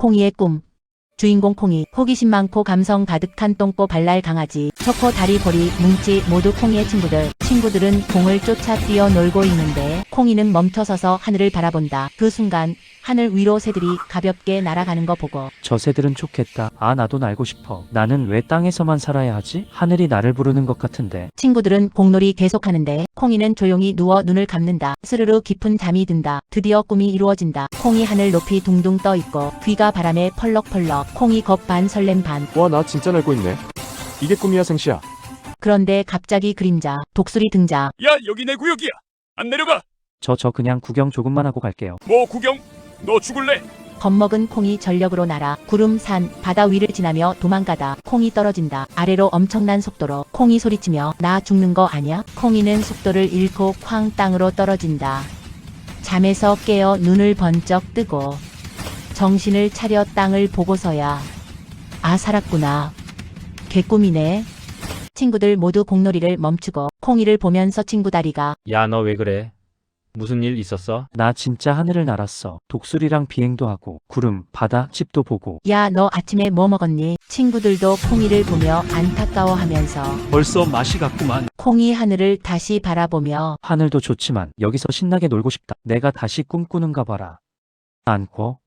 콩이의 꿈. 주인공 콩이 호기심 많고 감성 가득한 똥꼬 발랄 강아지 초코 다리 보리 뭉치 모두 콩이의 친구들 친구들은 공을 쫓아 뛰어 놀고 있는데 콩이는 멈춰서서 하늘을 바라본다 그 순간 하늘 위로 새들이 가볍게 날아가는 거 보고 저 새들은 좋겠다. 아, 나도 날고 싶어. 나는 왜 땅에서만 살아야 하지? 하늘이 나를 부르는 것 같은데. 친구들은 공놀이 계속하는데 콩이는 조용히 누워 눈을 감는다. 스르르 깊은 잠이 든다. 드디어 꿈이 이루어진다. 콩이 하늘 높이 둥둥 떠 있고 귀가 바람에 펄럭펄럭. 콩이 겁 반 설렘 반. 와, 나 진짜 날고 있네. 이게 꿈이야, 생시야. 그런데 갑자기 그림자, 독수리 등장. 야 여기 내 구역이야 안 내려가 저, 저 그냥 구경 조금만 하고 갈게요. 뭐 구경 너 죽을래 겁먹은 콩이 전력으로 날아 구름, 산, 바다 위를 지나며 도망가다 콩이 떨어진다. 아래로 엄청난 속도로 콩이 소리치며 나 죽는 거 아냐? 콩이는 속도를 잃고 쾅 땅으로 떨어진다. 잠에서 깨어 눈을 번쩍 뜨고 정신을 차려 땅을 보고서야 아 살았구나. 개꿈이네. 친구들 모두 공놀이를 멈추고 콩이를 보면서 친구 다리가 야, 너 왜 그래? 무슨 일 있었어? 나 진짜 하늘을 날았어. 독수리랑 비행도 하고, 구름, 바다, 집도 보고. 야, 너 아침에 뭐 먹었니? 친구들도 콩이를 보며 안타까워하면서 벌써 맛이 갔구만. 콩이 하늘을 다시 바라보며 하늘도 좋지만, 여기서 신나게 놀고 싶다. 내가 다시 꿈꾸는가 봐라. 않고,